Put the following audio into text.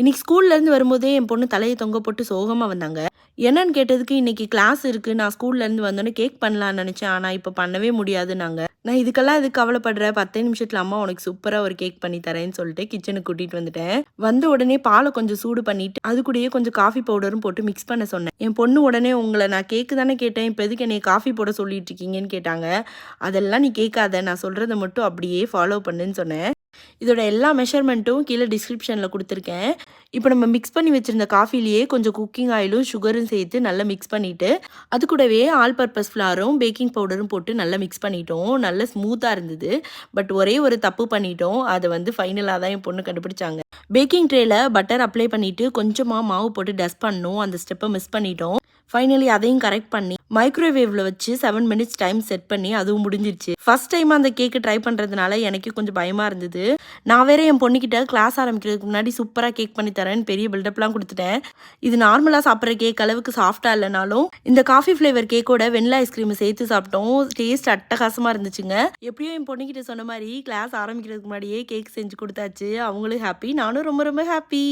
இன்னைக்கு ஸ்கூல்லேருந்து வரும்போதே என் பொண்ணு தலையை தொங்க போட்டு சோகமாக வந்தாங்க. என்னன்னு கேட்டதுக்கு இன்னைக்கு கிளாஸ் இருக்கு. நான் ஸ்கூல்லேருந்து வந்தோடனே கேக் பண்ணலாம்னு நினச்சேன். ஆனால் இப்போ பண்ணவே முடியாதுன்னாங்க. நான் இதுக்கெல்லாம் இது கவலைப்படுற? பத்தே நிமிஷத்தில் அம்மா உனக்கு சூப்பராக ஒரு கேக் பண்ணி தரேன்னு சொல்லிட்டு கிச்சனுக்கு கூட்டிகிட்டு வந்துட்டேன். வந்த உடனே பாலை கொஞ்சம் சூடு பண்ணிட்டு அது கூடயே கொஞ்சம் காஃபி பவுடரும் போட்டு மிக்ஸ் பண்ண சொன்னேன். என் பொண்ணு உடனே உங்களை நான் கேக்கு தானே கேட்டேன். இப்போ எதுக்கு என்னை காஃபி போட சொல்லிட்டு இருக்கீங்கன்னு கேட்டாங்க. அதெல்லாம் நீ கேட்காத. நான் சொல்கிறத மட்டும் அப்படியே ஃபாலோ பண்ணுன்னு சொன்னேன். இதோட எல்லா மெஷர்மெண்ட்டும் கீழே டிஸ்கிரிப்ஷனில் கொடுத்துருக்கேன். இப்போ நம்ம மிக்ஸ் பண்ணி வச்சுருந்த காஃபிலேயே கொஞ்சம் குக்கிங் ஆயிலும் சுகரும் சேர்த்து நல்லா மிக்ஸ் பண்ணிவிட்டு அது கூடவே ஆல் பர்பஸ் ஃப்ளாரும் பேக்கிங் பவுடரும் போட்டு நல்லா மிக்ஸ் பண்ணிட்டோம். நல்லா ஸ்மூத்தாக இருந்தது. பட் ஒரே ஒரு தப்பு பண்ணிட்டோம். அதை வந்து ஃபைனலாக தான் என் பொண்ணு கண்டுபிடிச்சாங்க. பேக்கிங் ட்ரேல பட்டர் அப்ளை பண்ணிவிட்டு கொஞ்சமாக மாவு போட்டு டஸ்ட் பண்ணோம். அந்த ஸ்டெப்பை மிஸ் பண்ணிட்டோம். ஃபைனலி அதையும் கரெக்ட் பண்ணி மைக்ரோவேவ்ல வச்சு செவன் மினிட்ஸ் டைம் செட் பண்ணி அதுவும் முடிஞ்சிருச்சு. ஃபர்ஸ்ட் டைம் அந்த கேக்கு ட்ரை பண்ணுறதுனால எனக்கு கொஞ்சம் பயமாக இருந்தது. நான் வேற என் பொண்ணுக்கிட்ட கிளாஸ் ஆரம்பிக்கிறதுக்கு முன்னாடி சூப்பராக கேக் பண்ணி தரேன்னு பெரிய பில்டப்லாம் கொடுத்துட்டேன். இது நார்மலாக சாப்பிட்ற கேக் அளவுக்கு சாஃப்டா இல்லைனாலும் இந்த காஃபி ஃபிளேவர் கேக்கோட வெண்ணிலா ஐஸ்கிரீம் சேர்த்து சாப்பிட்டோம். டேஸ்ட் அட்டகாசமாக இருந்துச்சுங்க. எப்படியோ என் பொண்ணுக்கிட்ட சொன்ன மாதிரி கிளாஸ் ஆரம்பிக்கிறதுக்கு முன்னாடியே கேக் செஞ்சு கொடுத்தாச்சு. அவங்களும் ஹாப்பி நானும் ரொம்ப ரொம்ப ஹாப்பி